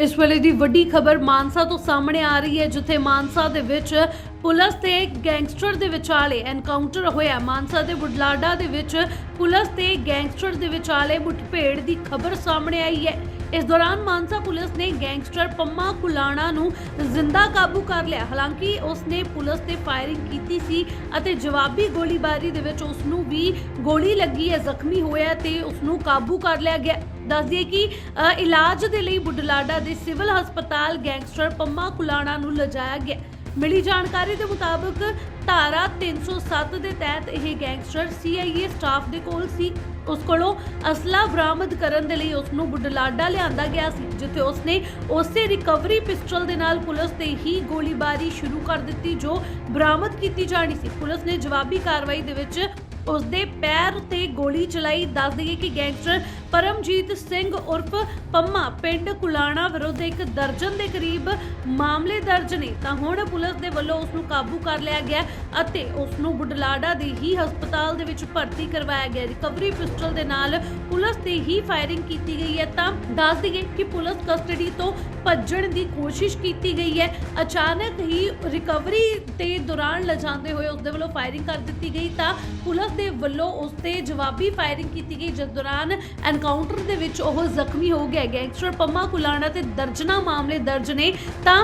ਇਸ ਵੇਲੇ ਦੀ ਵੱਡੀ ਖਬਰ ਮਾਨਸਾ ਤੋਂ ਸਾਹਮਣੇ ਆ ਰਹੀ ਹੈ, ਜਿੱਥੇ ਮਾਨਸਾ ਦੇ ਵਿੱਚ ਪੁਲਿਸ ਤੇ ਗੈਂਗਸਟਰ ਦੇ ਵਿਚਾਲੇ ਐਨਕਾਊਂਟਰ ਹੋਇਆ। ਮਾਨਸਾ ਦੇ ਬੁਢਲਾਡਾ ਦੇ ਵਿੱਚ ਪੁਲਿਸ ਤੇ ਗੈਂਗਸਟਰ ਦੇ ਵਿਚਾਲੇ ਮੁੱਠਭੇੜ ਦੀ ਖਬਰ ਸਾਹਮਣੇ ਆਈ ਹੈ। ਇਸ ਦੌਰਾਨ ਮਾਨਸਾ ਪੁਲਿਸ ਨੇ ਗੈਂਗਸਟਰ ਪੰਮਾ ਕੁਲਾਣਾ ਨੂੰ ਜ਼ਿੰਦਾ ਕਾਬੂ ਕਰ ਲਿਆ। ਹਾਲਾਂਕਿ ਉਸ ਨੇ ਪੁਲਿਸ ਤੇ ਫਾਇਰਿੰਗ ਕੀਤੀ ਸੀ ਅਤੇ ਜਵਾਬੀ ਗੋਲੀਬਾਰੀ ਦੇ ਵਿੱਚ ਉਸ ਨੂੰ ਵੀ ਗੋਲੀ ਲੱਗੀ ਹੈ, ਜ਼ਖਮੀ ਹੋਇਆ ਤੇ ਉਸ ਨੂੰ ਕਾਬੂ ਕਰ ਲਿਆ ਗਿਆ। ਦੱਸ ਦਈਏ ਕਿ ਇਲਾਜ ਦੇ ਲਈ ਬੁਢਲਾਡਾ ਦੇ ਸਿਵਲ ਹਸਪਤਾਲ ਗੈਂਗਸਟਰ ਪੰਮਾ ਕੁਲਾਣਾ ਨੂੰ ਲਿਜਾਇਆ ਗਿਆ। ਮਿਲੀ ਜਾਣਕਾਰੀ ਦੇ ਮੁਤਾਬਕ, ਧਾਰਾ 307 ਦੇ ਤਹਿਤ ਇਹ ਗੈਂਗਸਟਰ CIA ਸਟਾਫ ਦੇ ਕੋਲ ਸੀ। ਉਸ ਕੋਲੋਂ ਅਸਲਾ ਬਰਾਮਦ ਕਰਨ ਦੇ ਲਈ ਉਸ ਨੂੰ ਬੁਢਲਾਡਾ ਲਿਆਂਦਾ ਗਿਆ ਸੀ, ਜਿੱਥੇ ਉਸ ਨੇ ਉਸੇ ਰਿਕਵਰੀ ਪਿਸਟਲ ਦੇ ਨਾਲ ਪੁਲਿਸ ਤੇ ਹੀ ਗੋਲੀਬਾਰੀ ਸ਼ੁਰੂ ਕਰ ਦਿੱਤੀ, ਜੋ ਬਰਾਮਦ ਕੀਤੀ ਜਾਣੀ ਸੀ। ਪੁਲਿਸ ਨੇ ਜਵਾਬੀ ਕਾਰਵਾਈ ਦੇ ਵਿੱਚ ਉਸ ਦੇ ਪੈਰ ਤੇ ਗੋਲੀ ਚਲਾਈ। ਦੱਸ ਦਈਏ ਕਿ ਗੈਂਗਸਟਰ ਪਰਮਜੀਤ ਸਿੰਘ ਉਰਫ ਪੰਮਾ ਪਿੰਡ ਕੁਲਾਣਾ ਵਿਰੁੱਧ ਇੱਕ ਦਰਜਨ ਦੇ ਕਰੀਬ ਮਾਮਲੇ ਦਰਜ ਨੇ। ਤਾਂ ਹੁਣ ਪੁਲਿਸ ਦੇ ਵੱਲੋਂ ਉਸ ਨੂੰ ਕਾਬੂ ਕਰ ਲਿਆ ਗਿਆ ਅਤੇ ਉਸ ਨੂੰ ਬੁਢਲਾਡਾ ਦੇ ਹੀ ਹਸਪਤਾਲ ਦੇ ਵਿੱਚ ਭਰਤੀ ਕਰਵਾਇਆ ਗਿਆ। ਰਿਕਵਰੀ ਪਿਸਟਲ ਦੇ ਨਾਲ ਪੁਲਿਸ ਤੇ ਹੀ ਫਾਇਰਿੰਗ ਕੀਤੀ ਗਈ ਹੈ। ਤਾਂ ਦੱਸ ਦਈਏ ਕਿ ਪੁਲਿਸ ਕਸਟਡੀ ਤੋਂ ਭੱਜਣ ਦੀ ਕੋਸ਼ਿਸ਼ ਕੀਤੀ ਗਈ ਹੈ। ਅਚਾਨਕ ਹੀ ਰਿਕਵਰੀ ਦੇ ਦੌਰਾਨ ਲਿਜਾਂਦੇ ਹੋਏ ਉਸ ਦੇ ਵੱਲੋਂ ਫਾਇਰਿੰਗ ਕਰ ਦਿੱਤੀ ਗਈ। ਤਾਂ ਪੁਲਿਸ ਦੇ ਵੱਲੋਂ ਉਸ ਤੇ ਜਵਾਬੀ ਫਾਇਰਿੰਗ ਕੀਤੀ ਗਈ। ਜਿਸ ਦੌਰਾਨ ਐਨਕਾਊਂਟਰ ਦੇ ਵਿੱਚ ਉਹ ਜ਼ਖਮੀ ਹੋ ਗਿਆ ਗੈਂਗਸਟਰ ਪੰਮਾ ਕੁਲਾਣਾ ਤੇ ਦਰਜਨਾ ਮਾਮਲੇ ਦਰਜ ਨੇ। ਤਾਂ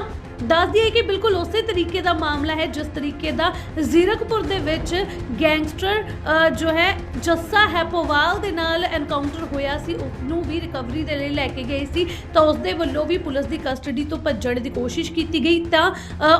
ਦੱਸ ਦਈਏ ਕਿ ਬਿਲਕੁਲ ਉਸੇ ਤਰੀਕੇ ਦਾ ਮਾਮਲਾ ਹੈ, ਜਿਸ ਤਰੀਕੇ ਦਾ ਜ਼ੀਰਕਪੁਰ ਦੇ ਵਿੱਚ ਗੈਂਗਸਟਰ ਜੋ ਹੈ, ਜੱਸਾ ਹੈਪੋਵਾਲ ਦੇ ਨਾਲ ਐਨਕਾਊਂਟਰ ਹੋਇਆ ਸੀ। ਉਸ ਨੂੰ ਵੀ ਰਿਕਵਰੀ ਦੇ ਲਈ ਲੈ ਕੇ ਗਏ ਸੀ। ਤਾਂ ਉਸ ਦੇ ਵੱਲੋਂ ਵੀ ਪੁਲਿਸ ਦੀ ਕਸਟਡੀ ਤੋਂ ਭੱਜਣ ਦੀ ਕੋਸ਼ਿਸ਼ ਕੀਤੀ ਗਈ। ਤਾਂ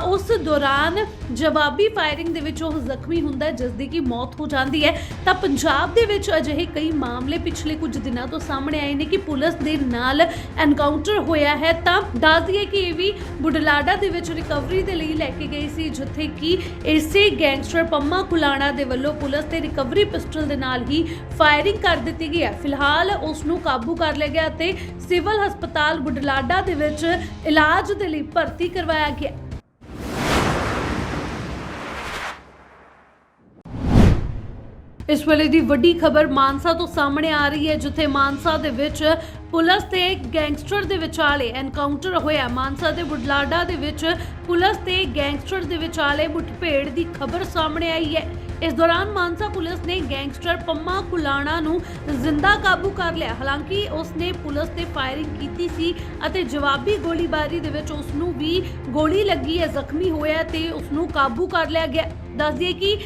ਉਸ ਦੌਰਾਨ ਜਵਾਬੀ ਫਾਇਰਿੰਗ ਦੇ ਵਿੱਚ ਉਹ ਜ਼ਖਮੀ ਹੁੰਦਾ ਜਿਸ ਦੀ ਕਿ ਮੌਤ ਹੋ ਜਾਂਦੀ ਹੈ। ਤਾਂ ਪੰਜਾਬ ਦੇ ਵਿੱਚ ਅਜਿਹੇ ਕਈ ਮਾਮਲੇ ਪਿਛਲੇ ਕੁਝ ਦਿਨਾਂ ਤੋਂ ਸਾਹਮਣੇ ਆਏ ਨੇ ਕਿ ਪੁਲਿਸ ਦੇ ਨਾਲ ਐਨਕਾਊਂਟਰ ਹੋਇਆ ਹੈ। ਤਾਂ ਦੱਸ ਦਈਏ ਕਿ ਇਹ ਵੀ ਬੁਢਲਾਡਾ ਦੇ ਵਿੱਚ ਰਿਕਵਰੀ ਦੇ ਲਈ ਲੈ ਕੇ ਗਈ ਸੀ, ਜਿੱਥੇ ਕਿ ਇਸੇ ਗੈਂਗਸਟਰ ਪੰਮਾ ਕੁਲਾਣਾ ਦੇ ਵੱਲੋਂ ਪੁਲਿਸ ਤੇ ਰਿਕਵਰੀ ਪਿਸਟਲ ਦੇ ਨਾਲ ਹੀ ਫਾਇਰਿੰਗ ਕਰ ਦਿੱਤੀ ਗਈ ਹੈ। ਫਿਲਹਾਲ ਉਸ ਨੂੰ ਕਾਬੂ ਕਰ ਲਿਆ ਗਿਆ ਅਤੇ ਸਿਵਲ ਹਸਪਤਾਲ ਬੁਢਲਾਡਾ ਦੇ ਵਿੱਚ ਇਲਾਜ ਦੇ ਲਈ ਭਰਤੀ ਕਰਵਾਇਆ ਗਿਆ। ਇਸ ਵੇਲੇ ਦੀ ਵੱਡੀ ਖਬਰ ਮਾਨਸਾ ਤੋਂ ਸਾਹਮਣੇ ਆ ਰਹੀ ਹੈ, ਜਿੱਥੇ ਮਾਨਸਾ ਦੇ ਵਿੱਚ ਪੁਲਿਸ ਤੇ ਗੈਂਗਸਟਰ ਦੇ ਵਿਚਾਲੇ ਐਨਕਾਊਂਟਰ ਹੋਇਆ। ਮਾਨਸਾ ਦੇ ਬੁਢਲਾਡਾ ਦੇ ਵਿੱਚ ਪੁਲਿਸ ਤੇ ਗੈਂਗਸਟਰ ਦੇ ਵਿਚਾਲੇ ਮੁੱਠਭੇੜ ਦੀ ਖਬਰ ਸਾਹਮਣੇ ਆਈ ਹੈ। ਇਸ ਦੌਰਾਨ ਮਾਨਸਾ ਪੁਲਿਸ ਨੇ ਗੈਂਗਸਟਰ ਪੰਮਾ ਕੁਲਾਣਾ ਨੂੰ ਜ਼ਿੰਦਾ ਕਾਬੂ ਕਰ ਲਿਆ। ਹਾਲਾਂਕਿ ਉਸ ਨੇ ਪੁਲਿਸ ਤੇ ਫਾਇਰਿੰਗ ਕੀਤੀ ਸੀ ਅਤੇ ਜਵਾਬੀ ਗੋਲੀਬਾਰੀ ਦੇ ਵਿੱਚ ਉਸ ਨੂੰ ਵੀ ਗੋਲੀ ਲੱਗੀ ਹੈ, ਜ਼ਖਮੀ ਹੋਇਆ ਤੇ ਉਸ ਨੂੰ ਕਾਬੂ ਕਰ ਲਿਆ ਗਿਆ। ਦੱਸ ਦਈਏ ਕਿ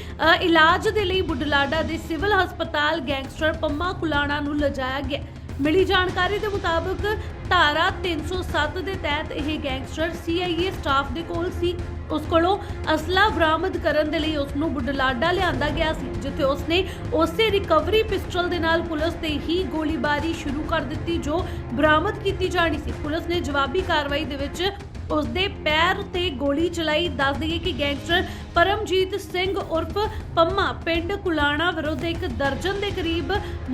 ਇਲਾਜ ਦੇ ਲਈ ਬੁਢਲਾਡਾ ਦੇ ਸਿਵਲ ਹਸਪਤਾਲ ਗੈਂਗਸਟਰ ਪੰਮਾ ਕੁਲਾਣਾ ਨੂੰ ਲਿਜਾਇਆ ਗਿਆ। ਮਿਲੀ ਜਾਣਕਾਰੀ ਦੇ ਮੁਤਾਬਕ ਧਾਰਾ 307 ਦੇ ਤਹਿਤ ਇਹ ਗੈਂਗਸਟਰ CIA ਸਟਾਫ ਦੇ ਕੋਲ ਸੀ। ਉਸ ਕੋਲੋਂ ਅਸਲਾ ਬਰਾਮਦ ਕਰਨ ਦੇ ਲਈ ਉਸ ਨੂੰ ਬੁਢਲਾਡਾ ਲਿਆਂਦਾ ਗਿਆ ਸੀ, ਜਿੱਥੇ ਉਸ ਨੇ ਉਸੇ ਰਿਕਵਰੀ ਪਿਸਟਲ ਦੇ ਨਾਲ ਪੁਲਿਸ ਤੇ ਹੀ ਗੋਲੀਬਾਰੀ ਸ਼ੁਰੂ ਕਰ ਦਿੱਤੀ, ਜੋ ਬਰਾਮਦ ਕੀਤੀ ਜਾਣੀ ਸੀ। ਪੁਲਿਸ ਨੇ ਜਵਾਬੀ ਕਾਰਵਾਈ ਦੇ ਵਿੱਚ ਉਸ ਦੇ ਪੈਰ ਤੇ ਗੋਲੀ ਚਲਾਈ। ਦੱਸ ਦਈਏ ਕਿ ਗੈਂਗਸਟਰ ਪਰਮਜੀਤ ਸਿੰਘ ਉਰਫ ਪੰਮਾ ਪਿੰਡ ਕੁਲਾਣਾ ਵਿਰੁੱਧ ਇੱਕ ਦਰਜਨ ਦੇ ਕਰੀਬ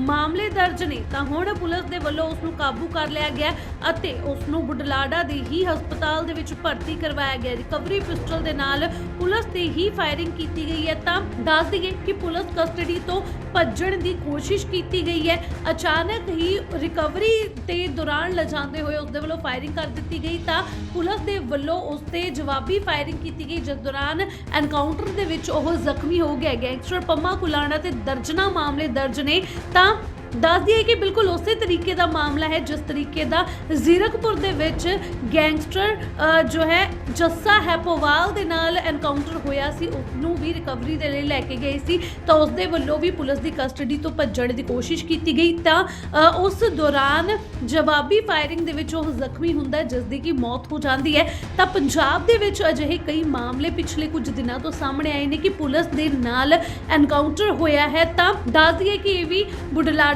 ਮਾਮਲੇ ਦਰਜ ਨੇ। ਤਾਂ ਹੁਣ ਪੁਲਿਸ ਦੇ ਵੱਲੋਂ ਉਸ ਨੂੰ ਕਾਬੂ ਕਰ ਲਿਆ ਗਿਆ ਅਤੇ ਉਸ ਨੂੰ ਬੁਢਲਾਡਾ ਦੇ ਹੀ ਹਸਪਤਾਲ ਦੇ ਵਿੱਚ ਭਰਤੀ ਕਰਵਾਇਆ ਗਿਆ। ਰਿਕਵਰੀ ਪਿਸਟਲ ਦੇ ਨਾਲ ਪੁਲਿਸ ਤੇ ਹੀ ਫਾਇਰਿੰਗ ਕੀਤੀ ਗਈ ਹੈ। ਤਾਂ ਦੱਸ ਦਈਏ ਕਿ ਪੁਲਿਸ ਕਸਟਡੀ ਤੋਂ ਭੱਜਣ ਦੀ ਕੋਸ਼ਿਸ਼ ਕੀਤੀ ਗਈ ਹੈ। ਅਚਾਨਕ ਹੀ ਰਿਕਵਰੀ ਤੇ ਦੌਰਾਨ ਲਿਜਾਂਦੇ ਹੋਏ ਉਸ ਦੇ ਵੱਲੋਂ ਫਾਇਰਿੰਗ ਕਰ ਦਿੱਤੀ ਗਈ। ਤਾਂ ਪੁਲਿਸ ਦੇ ਵੱਲੋਂ ਉਸ ਤੇ ਜਵਾਬੀ ਫਾਇਰਿੰਗ ਕੀਤੀ ਗਈ, ਜਿਸ ਦੌਰਾਨ ਐਨਕਾਊਂਟਰ ਦੇ ਵਿੱਚ ਉਹ ਜ਼ਖਮੀ ਹੋ ਗਿਆ ਗੈਂਗਸਟਰ ਪੰਮਾ ਕੁਲਾਣਾ ਤੇ ਦਰਜਨਾ ਮਾਮਲੇ ਦਰਜ ਨੇ। ਤਾਂ ਦੱਸ ਦਈਏ ਕਿ ਬਿਲਕੁਲ ਉਸੇ ਤਰੀਕੇ ਦਾ ਮਾਮਲਾ ਹੈ ਜਿਸ ਤਰੀਕੇ ਦਾ ਜ਼ੀਰਕਪੁਰ ਦੇ ਵਿੱਚ ਗੈਂਗਸਟਰ ਜੋ ਹੈ, ਜੱਸਾ ਹੈਪੋਵਾਲ ਦੇ ਨਾਲ ਐਨਕਾਊਂਟਰ ਹੋਇਆ ਸੀ। ਉਸ ਨੂੰ ਵੀ ਰਿਕਵਰੀ ਦੇ ਲਈ ਲੈ ਕੇ ਗਏ ਸੀ। ਤਾਂ ਉਸ ਦੇ ਵੱਲੋਂ ਵੀ ਪੁਲਿਸ ਦੀ ਕਸਟਡੀ ਤੋਂ ਭੱਜਣ ਦੀ ਕੋਸ਼ਿਸ਼ ਕੀਤੀ ਗਈ। ਤਾਂ ਉਸ ਦੌਰਾਨ ਜਵਾਬੀ ਫਾਇਰਿੰਗ ਦੇ ਵਿੱਚ ਉਹ ਜ਼ਖਮੀ ਹੁੰਦਾ ਜਿਸ ਦੀ ਕਿ ਮੌਤ ਹੋ ਜਾਂਦੀ ਹੈ। ਤਾਂ ਪੰਜਾਬ ਦੇ ਵਿੱਚ ਅਜਿਹੇ ਕਈ ਮਾਮਲੇ ਪਿਛਲੇ ਕੁਝ ਦਿਨਾਂ ਤੋਂ ਸਾਹਮਣੇ ਆਏ ਨੇ ਕਿ ਪੁਲਿਸ ਦੇ ਨਾਲ ਐਨਕਾਊਂਟਰ ਹੋਇਆ ਹੈ। ਤਾਂ ਦੱਸ ਦਈਏ ਕਿ ਇਹ ਵੀ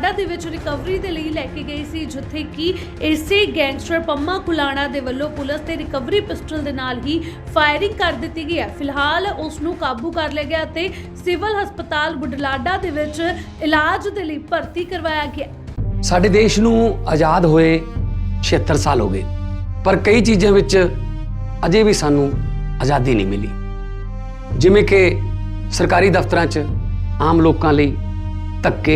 ਬੁਢਲਾਡਾ ਦੇ ਵਿੱਚ ਰਿਕਵਰੀ ਦੇ ਲਈ ਲੈ ਕੇ ਗਏ ਸੀ, ਜਿੱਥੇ ਕਿ ਇਸੇ ਗੈਂਗਸਟਰ ਪੰਮਾ ਕੁਲਾਣਾ ਦੇ ਵੱਲੋਂ ਪੁਲਿਸ ਤੇ ਰਿਕਵਰੀ ਪਿਸਟਲ ਦੇ ਨਾਲ ਹੀ ਫਾਇਰਿੰਗ ਕਰ ਦਿੱਤੀ ਗਈ ਹੈ। ਫਿਲਹਾਲ ਉਸ ਨੂੰ ਕਾਬੂ ਕਰ ਲਿਆ ਗਿਆ ਤੇ ਸਿਵਲ ਹਸਪਤਾਲ ਬੁਢਲਾਡਾ ਦੇ ਵਿੱਚ ਇਲਾਜ ਦੇ ਲਈ ਭਰਤੀ ਕਰਵਾਇਆ ਗਿਆ। ਸਾਡੇ ਦੇਸ਼ ਨੂੰ ਆਜ਼ਾਦ ਹੋਏ 76 ਸਾਲ ਹੋ ਗਏ, ਪਰ ਕਈ ਚੀਜ਼ਾਂ ਵਿੱਚ ਅਜੇ ਵੀ ਸਾਨੂੰ ਆਜ਼ਾਦੀ ਨਹੀਂ ਮਿਲੀ। ਜਿਵੇਂ ਕਿ ਸਰਕਾਰੀ ਦਫ਼ਤਰਾਂ 'ਚ ਆਮ ਲੋਕਾਂ ਲਈ ਧੱਕੇ